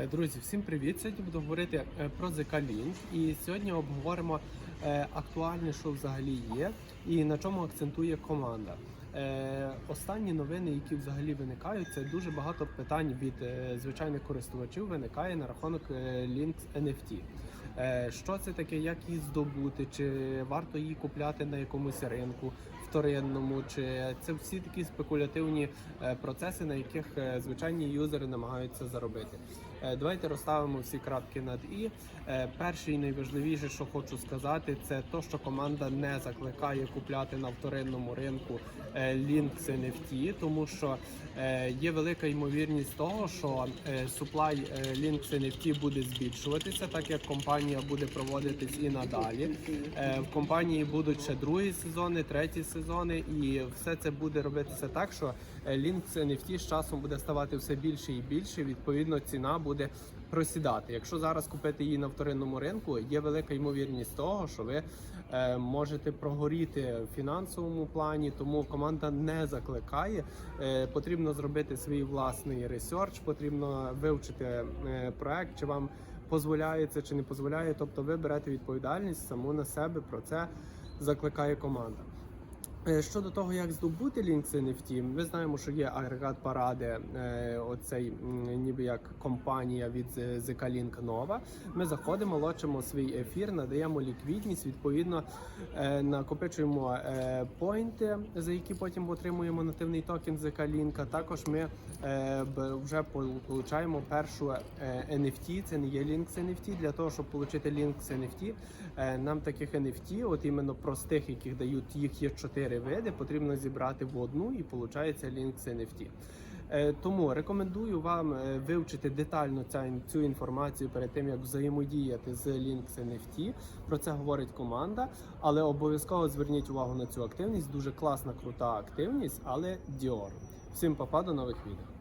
Е, Друзі, всім привіт! Сьогодні буду говорити е, про ZK і сьогодні обговоримо е, актуальне, що взагалі є, і на чому акцентує команда. Е, Останні новини, які взагалі виникають, це дуже багато питань від е, звичайних користувачів виникає на рахунок е, Links NFT. Е, Що це таке, як її здобути, чи варто її купляти на якомусь ринку вторинному, чи це всі такі спекулятивні е, процеси, на яких е, звичайні юзери намагаються заробити. Е, Давайте розставимо всі крапки над і. Е, Перше і найважливіше, що хочу сказати, це то, що команда не закликає купляти на вторинному ринку е, Links NFT, тому що е, є велика ймовірність того, що е, е, Links NFT буде збільшуватися, так як компанія буде проводитись і надалі. Е, В компанії будуть ще другі сезони, треті сезони, і все це буде робитися так, що е, Links NFT з часом буде ставати все більше і більше. Відповідно, ціна буде просідати. Якщо зараз купити її на вторинному ринку, є велика ймовірність того, що ви е, можете прогоріти в фінансовому плані. Тому команда не закликає. Е, потрібно зробити свій власний ресерч, потрібно вивчити е, проект, чи вам дозволяється чи не дозволяє. Тобто ви берете відповідальність саму на себе. Про це закликає команда. Е, Щодо того, як здобути Links NFT, ми знаємо, що є агрегат паради, е, оцей ніби як компанія від е, ZK Link Nova. Ми заходимо, лочимо свій ефір, надаємо ліквідність, відповідно накопичуємо поінти, за які потім отримуємо нативний токен ZK Link. Також ми вже получаємо першу NFT, це не є Links NFT. Для того, щоб отримати Links NFT, нам таких NFT, от іменно простих, яких дають їх є чотири види, потрібно зібрати в одну і виходить Links NFT. Тому рекомендую вам е, вивчити детально цю інформацію перед тим, як взаємодіяти з Links NFT. Про це говорить команда, але обов'язково зверніть увагу на цю активність. Дуже класна, крута активність, але Dior. Всім папа, до нових відео.